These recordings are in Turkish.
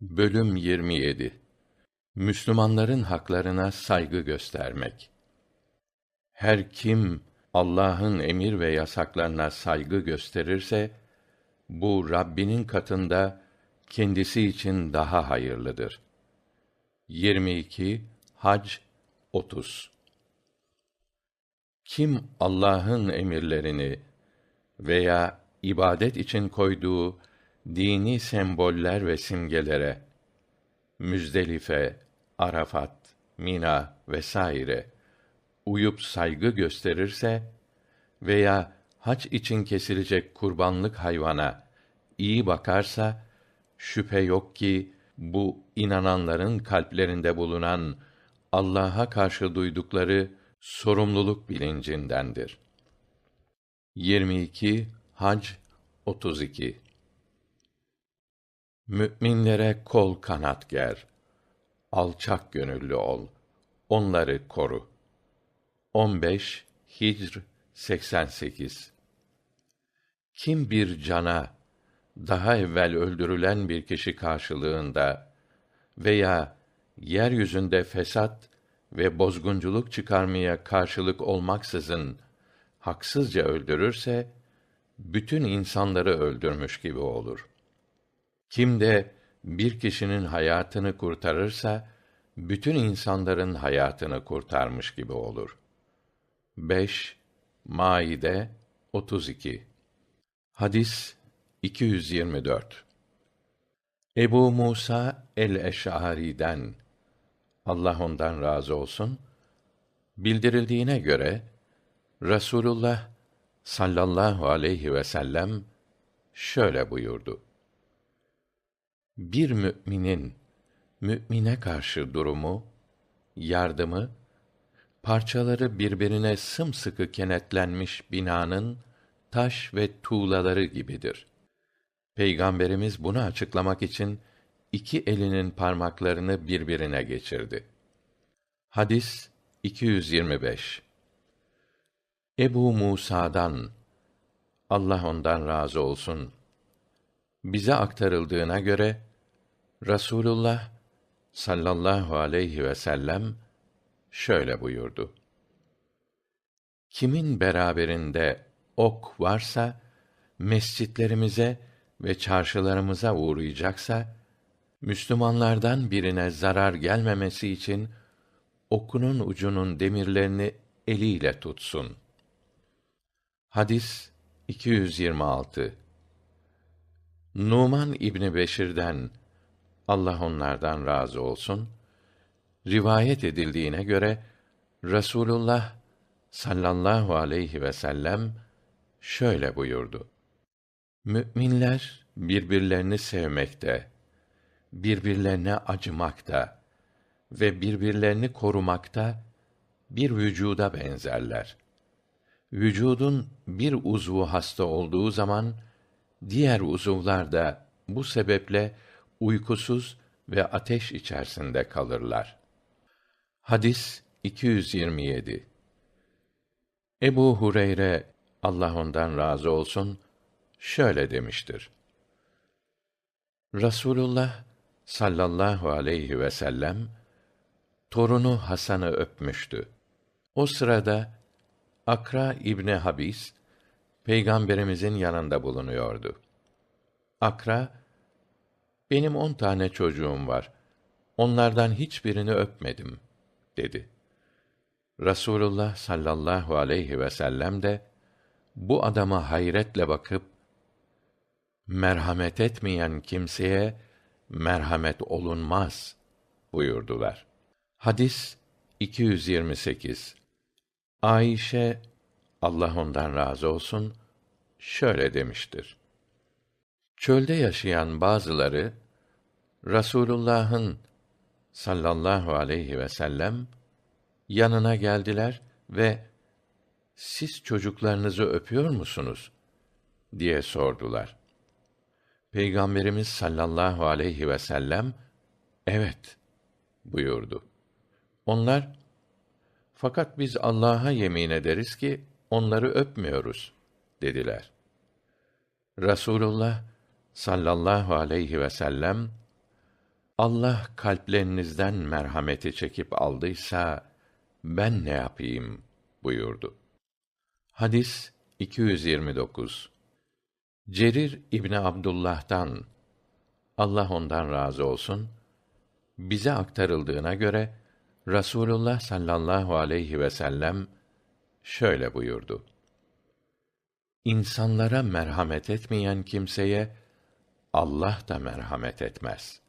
Bölüm 27 Müslümanların haklarına saygı göstermek. Her kim Allah'ın emir ve yasaklarına saygı gösterirse bu Rabbinin katında kendisi için daha hayırlıdır. 22 Hac 30 Kim Allah'ın emirlerini veya ibadet için koyduğu dini semboller ve simgelere Müzdelife, Arafat, Mina vesaire uyup saygı gösterirse veya hac için kesilecek kurbanlık hayvana iyi bakarsa şüphe yok ki bu inananların kalplerinde bulunan Allah'a karşı duydukları sorumluluk bilincindendir. 22 Hac 32 Mü'minlere kol kanat ger. Alçak gönüllü ol. Onları koru. 15 Hicr 88 Kim bir cana daha evvel öldürülen bir kişi karşılığında veya yeryüzünde fesat ve bozgunculuk çıkarmaya karşılık olmaksızın haksızca öldürürse bütün insanları öldürmüş gibi olur. Kim de bir kişinin hayatını kurtarırsa bütün insanların hayatını kurtarmış gibi olur. 5 Maide 32 Hadis 224 Ebu Musa el-Eş'ari'den Allah ondan razı olsun bildirildiğine göre Rasulullah sallallahu aleyhi ve sellem şöyle buyurdu bir müminin mümine karşı durumu yardımı parçaları birbirine sımsıkı kenetlenmiş binanın taş ve tuğlaları gibidir. Peygamberimiz bunu açıklamak için iki elinin parmaklarını birbirine geçirdi. Hadis 225 ebu musa'dan allah ondan razı olsun. Bize aktarıldığına göre rasulullah sallallahu aleyhi vsellem şöyle buyurdu. Kimin beraberinde ok varsa mescitlerimize ve çarşılarımıza uğrayacaksa müslümanlardan birine zarar gelmemesi için okunun ucunun demirlerini eliyle tutsun. Hadis 226 numan ibni beşir'den allah onlardan razı olsun. Rivayet edildiğine göre rasulullah sallallahu aleyhi vsellem şöyle buyurdu. Mü'minler birbirlerini sevmekte birbirlerine acımakta ve birbirlerini korumakta bir vücuda benzerler. Vücudun bir uzvu hasta olduğu zaman diğer uzuvlar da bu sebeple uykusuz ve ateş içerisinde kalırlar. Hadis 227 ebu hureyre allah ondan razı olsun şöyle demiştir. Rasulullah sallallahu aleyhi vsellem torunu hasan'ı öpmüştü. O sırada akra ibni habis peygamberimizin yanında bulunuyordu. Akra benim on tane çocuğum var. Onlardan hiçbirini öpmedim dedi. Rasulullah sallallahu aleyhi vsellem de bu adama hayretle bakıp merhamet etmeyen kimseye merhamet olunmaz buyurdular. Hadis 228 ayşe allah ondan razı olsun şöyle demiştir çölde yaşayan bazıları rasulullah'ın sallallahu aleyhi vsellem yanına geldiler ve siz çocuklarınızı öpüyor musunuz? diye sordular. Peygamberimiz sallallahu aleyhi vsellem evet buyurdu. Onlar fakat biz allah'a yemin ederiz ki onları öpmüyoruz dediler. Rasulullah sallallahu aleyhi vsellem Allah kalplerinizden merhameti çekip aldıysa ben ne yapayım buyurdu. Hadis 229. Cerir İbni Abdullah'tan Allah ondan razı olsun bize aktarıldığına göre Rasulullah sallallahu aleyhi ve sellem şöyle buyurdu. İnsanlara merhamet etmeyen kimseye Allah da merhamet etmez.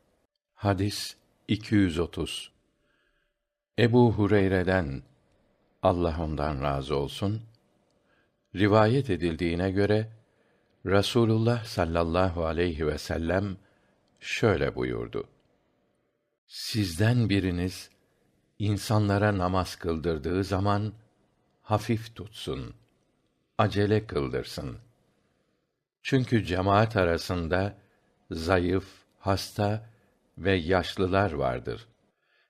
Hadis 230. Ebu Hureyre'den Allah ondan razı olsun rivayet edildiğine göre Rasulullah sallallahu aleyhi ve sellem şöyle buyurdu. Sizden biriniz insanlara namaz kıldırdığı zaman hafif tutsun, acele kıldırsın. Çünkü cemaat arasında zayıf, hasta ve yaşlılar vardır.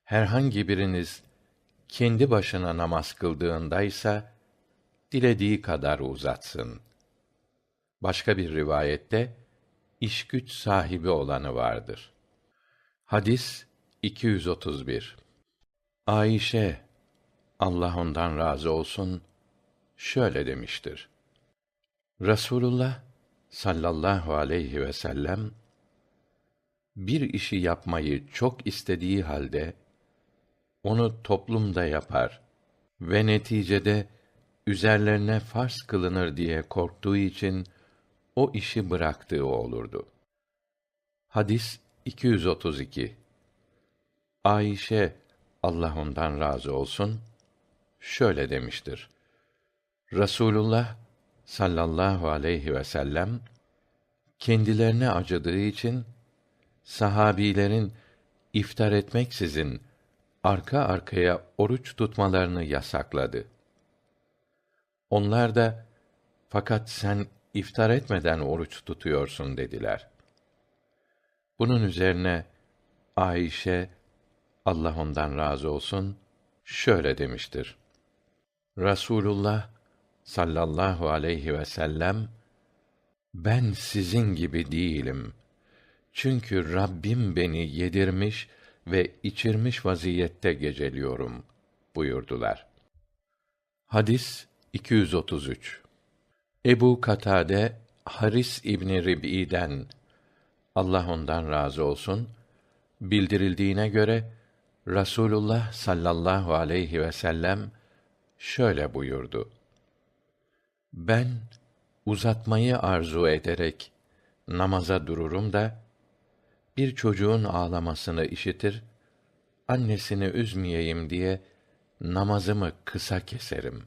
Herhangi biriniz kendi başına namaz kıldığındaysa dilediği kadar uzatsın. Başka bir rivayette iş güç sahibi olanı vardır. Hadis 231. Ayşe Allah ondan razı olsun şöyle demiştir. Rasulullah sallallahu aleyhi ve sellem bir işi yapmayı çok istediği halde onu toplumda yapar ve neticede üzerlerine farz kılınır diye korktuğu için o işi bıraktığı olurdu. Hadis 232. Ayşe Allah ondan razı olsun şöyle demiştir. Rasulullah sallallahu aleyhi ve sellem kendilerine acıdığı için sahabilerin iftar etmeksizin arka arkaya oruç tutmalarını yasakladı. Onlar da fakat sen iftar etmeden oruç tutuyorsun dediler. Bunun üzerine Ayşe Allah ondan razı olsun şöyle demiştir. Rasulullah sallallahu aleyhi ve sellem ben sizin gibi değilim. Çünkü Rabbim beni yedirmiş ve içirmiş vaziyette geceliyorum buyurdular. Hadis 233. Ebu Katade Haris İbni Rib'i'den Allah ondan razı olsun bildirildiğine göre Rasulullah sallallahu aleyhi ve sellem şöyle buyurdu. Ben uzatmayı arzu ederek namaza dururum da bir çocuğun ağlamasını işitir, annesini üzmeyeyim diye namazımı kısa keserim.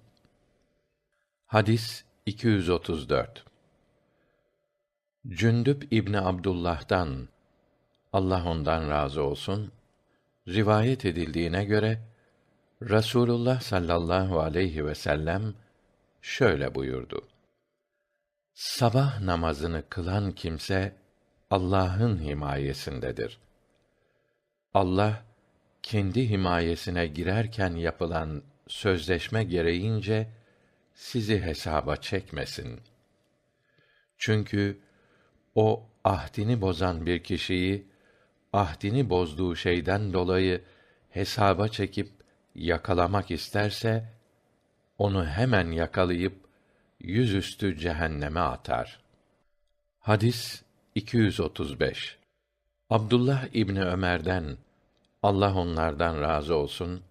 Hadis 234. Cündüb İbni Abdullah'dan Allah ondan razı olsun rivayet edildiğine göre Rasulullah sallallahu aleyhi ve sellem şöyle buyurdu. Sabah namazını kılan kimse Allah'ın himayesindedir. Allah kendi himayesine girerken yapılan sözleşme gereğince sizi hesaba çekmesin. Çünkü o ahdini bozan bir kişiyi ahdini bozduğu şeyden dolayı hesaba çekip yakalamak isterse onu hemen yakalayıp yüzüstü cehenneme atar. Hadis 235. Abdullah İbni Ömer'den Allah onlardan razı olsun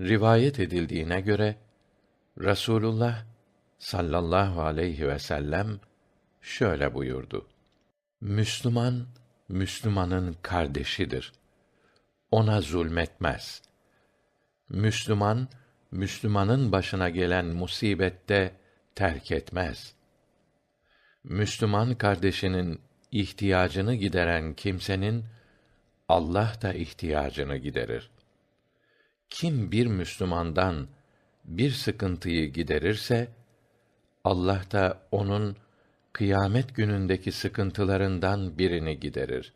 rivayet edildiğine göre Rasulullah sallallahu aleyhi ve sellem şöyle buyurdu. Müslüman Müslümanın kardeşidir. Ona zulmetmez. Müslüman Müslümanın başına gelen musibette terk etmez. Müslüman kardeşinin ihtiyacını gideren kimsenin Allah da ihtiyacını giderir. Kim bir Müslümandan bir sıkıntıyı giderirse Allah da onun kıyamet günündeki sıkıntılarından birini giderir.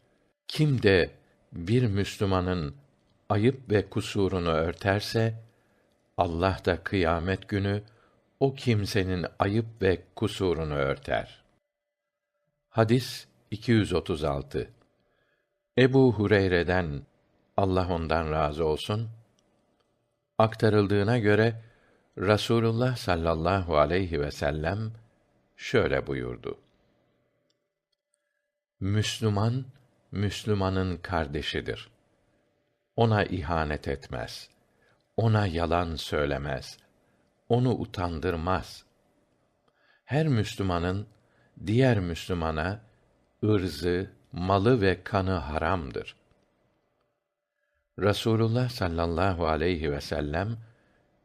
Kim de bir Müslümanın ayıp ve kusurunu örterse Allah da kıyamet günü o kimsenin ayıp ve kusurunu örter. Hadis 236. Ebu Hureyre'den Allah ondan razı olsun aktarıldığına göre Rasulullah sallallahu aleyhi ve sellem şöyle buyurdu. Müslüman Müslümanın kardeşidir. Ona ihanet etmez. Ona yalan söylemez. Onu utandırmaz. Her Müslümanın diğer Müslümana ırzı, malı ve kanı haramdır. Rasulullah sallallahu aleyhi ve sellem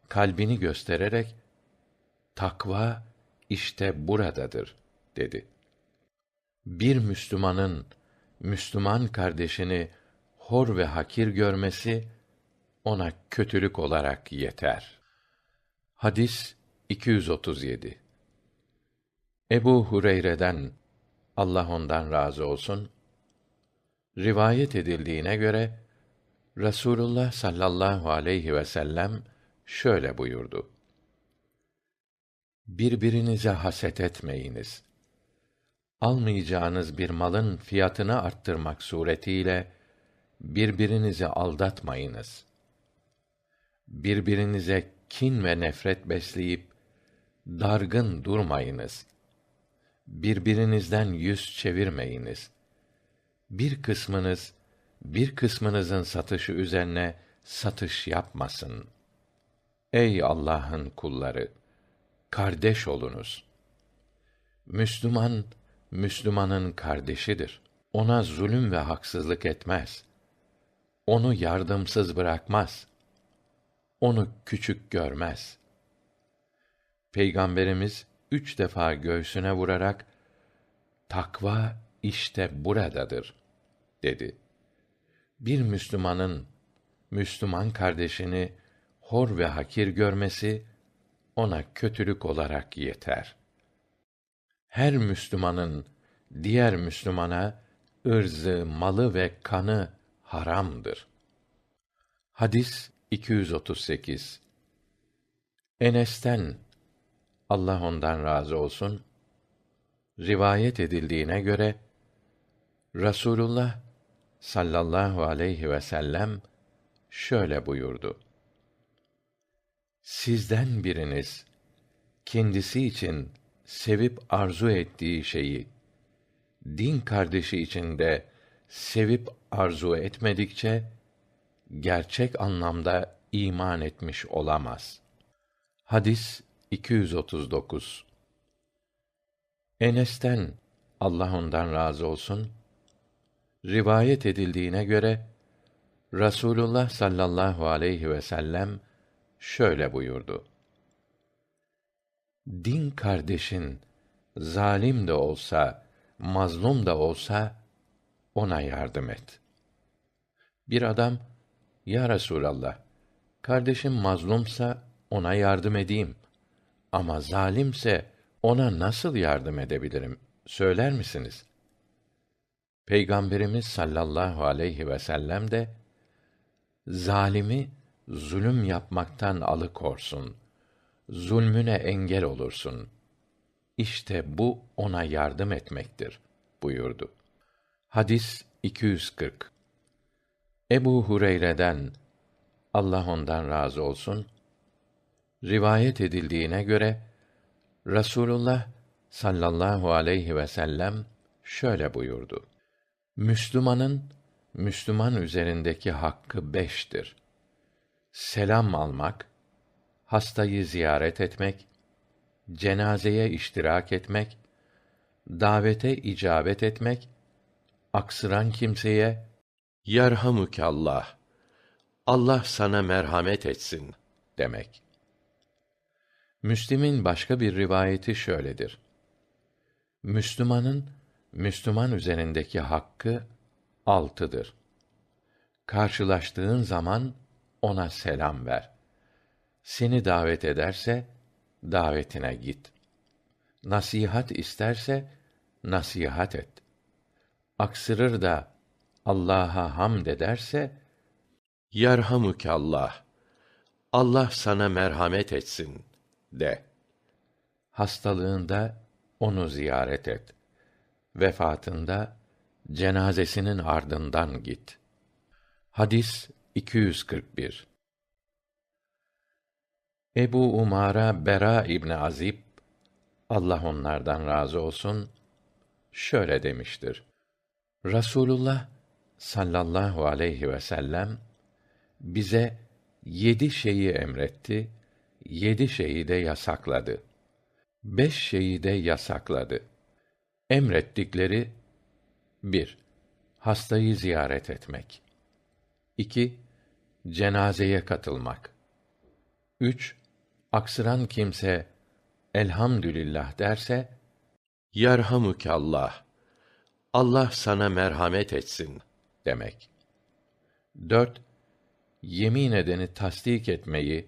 kalbini göstererek takva işte buradadır dedi. Bir Müslümanın Müslüman kardeşini hor ve hakir görmesi ona kötülük olarak yeter. Hadis 237. Ebu Hureyre'den Allah ondan razı olsun rivayet edildiğine göre Rasulullah sallallahu aleyhi ve sellem şöyle buyurdu. Birbirinize haset etmeyiniz. Almayacağınız bir malın fiyatını arttırmak suretiyle birbirinizi aldatmayınız. Birbirinize kin ve nefret besleyip dargın durmayınız. Birbirinizden yüz çevirmeyiniz. Bir kısmınız bir kısmınızın satışı üzerine satış yapmasın. Ey Allah'ın kulları, kardeş olunuz. Müslüman Müslümanın kardeşidir. Ona zulüm ve haksızlık etmez. Onu yardımsız bırakmaz. Onu küçük görmez. Peygamberimiz üç defa göğsüne vurarak takva işte buradadır dedi bir Müslümanın Müslüman kardeşini hor ve hakir görmesi ona kötülük olarak yeter. Her Müslümanın diğer Müslümana ırzı, malı ve kanı haramdır. Hadis 238. Enes'ten Allah ondan razı olsun rivayet edildiğine göre Rasulullah sallallahu aleyhi ve sellem şöyle buyurdu. Sizden biriniz kendisi için sevip arzu ettiği şeyi din kardeşi için de sevip arzu etmedikçe gerçek anlamda iman etmiş olamaz. Hadis 239 Enes'ten Allah ondan razı olsun rivayet edildiğine göre Rasulullah sallallahu aleyhi ve sellem şöyle buyurdu. Din kardeşin zalim de olsa, mazlum da olsa ona yardım et. Bir adam, Ya Resulallah, kardeşim mazlumsa ona yardım edeyim. Ama zalimse ona nasıl yardım edebilirim? Söyler misiniz? Peygamberimiz sallallahu aleyhi ve sellem de zalimi zulüm yapmaktan alıkorsun. Zulmüne engel olursun. İşte bu ona yardım etmektir buyurdu. Hadis 240. Ebu Hureyre'den Allah ondan razı olsun rivayet edildiğine göre Rasulullah sallallahu aleyhi ve sellem şöyle buyurdu. Müslümanın Müslüman üzerindeki hakkı beştir. Selam almak, hastayı ziyaret etmek, cenazeye iştirak etmek, davete icabet etmek, aksıran kimseye yerhamukallah Allah sana merhamet etsin demek. Müslim'in başka bir rivayeti şöyledir. Müslümanın Müslüman üzerindeki hakkı altıdır. Karşılaştığın zaman ona selam ver. Seni davet ederse davetine git. Nasihat isterse nasihat et. Aksırır da Allah'a hamd ederse Allah. Allah sana merhamet etsin de. Hastalığında onu ziyaret et.'' vefatında cenazesinin ardından git. Hadis 241. Ebu Umara Bera İbni Azib Allah onlardan razı olsun şöyle demiştir. Rasulullah sallallahu aleyhi ve sellem bize yedi şeyi emretti, yedi şeyi de yasakladı. Beş şeyi de yasakladı. Emrettikleri bir, Hastayı ziyaret etmek. 2. Cenazeye katılmak. 3. Aksıran kimse elhamdülillah derse Yerhamükallah. Allah sana merhamet etsin demek. 4. Yemin edeni tasdik etmeyi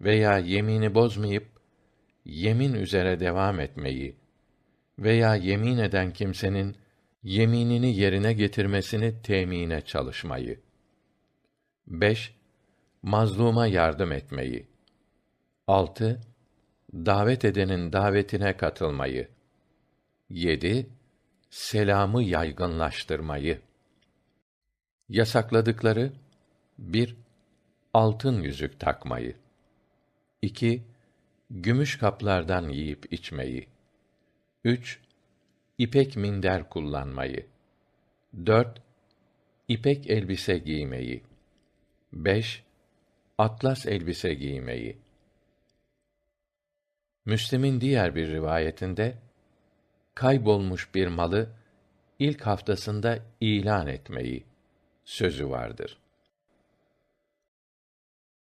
veya yemini bozmayıp yemin üzere devam etmeyi veya yemin eden kimsenin yeminini yerine getirmesini temine çalışmayı. 5. Mazluma yardım etmeyi. 6. Davet edenin davetine katılmayı. 7. Selamı yaygınlaştırmayı. Yasakladıkları 1. Altın yüzük takmayı. 2. Gümüş kaplardan yiyip içmeyi. 3. İpek minder kullanmayı. 4. İpek elbise giymeyi. 5. Atlas elbise giymeyi. Müslim'in diğer bir rivayetinde kaybolmuş bir malı ilk haftasında ilan etmeyi sözü vardır.